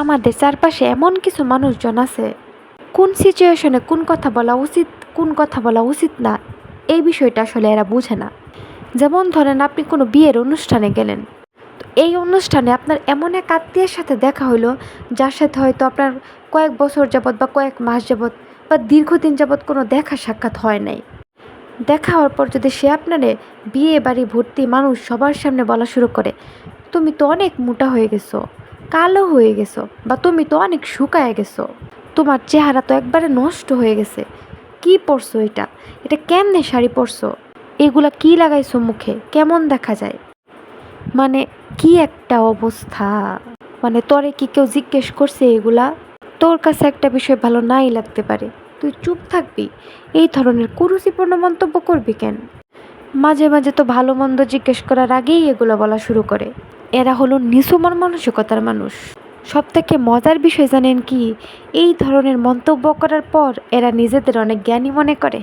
আমাদের চারপাশে এমন কিছু মানুষজন আছে। কোন সিচুয়েশনে কোন কথা বলা উচিত, কোন কথা বলা উচিত না, এই বিষয়টা আসলে এরা বুঝে না। যেমন ধরেন আপনি কোনো বিয়ের অনুষ্ঠানে গেলেন, তো এই অনুষ্ঠানে আপনার এমন এক আত্মীয়ের সাথে দেখা হলো যার সাথে হয়তো আপনার কয়েক বছর যাবৎ বা কয়েক মাস যাবৎ বা দীর্ঘদিন যাবৎ কোনো দেখা সাক্ষাৎ হয় নাই। দেখা হওয়ার পর যদি সে আপনারে বিয়ে, বাড়ি, ভর্তি মানুষ সবার সামনে বলা শুরু করে, তুমি তো অনেক মোটা হয়ে গেছো। কালো হয়ে গেছো বা তুমি তো অনেক শুকায় গেছো। তোমার চেহারা তো একবারে নষ্ট হয়ে গেছে। কি পরছো এটা? এটা কেমনে শাড়ি পরছো? এগুলা কি লাগাইছো মুখে? কেমন দেখা যায়? মানে কি একটা অবস্থা? মানে তোরে কি কেউ জিজ্ঞেস করছে এগুলা? তোর কাছে একটা বিষয় ভালো নাই লাগতে পারে। তুই চুপ থাকবি? এই ধরনের কুরুচিপূর্ণ মন্তব্য করবি কেন? মাঝে মাঝে তো ভালো মন্দ জিজ্ঞেস করার আগেই এগুলো বলা শুরু করে। এরা হলো নিসুমন মানসিকতার মানুষ। সব থেকে মজার বিষয় জানেন কি, এই ধরনের মন্তব্য করার পর এরা নিজেদের অনেক জ্ঞানী মনে করে।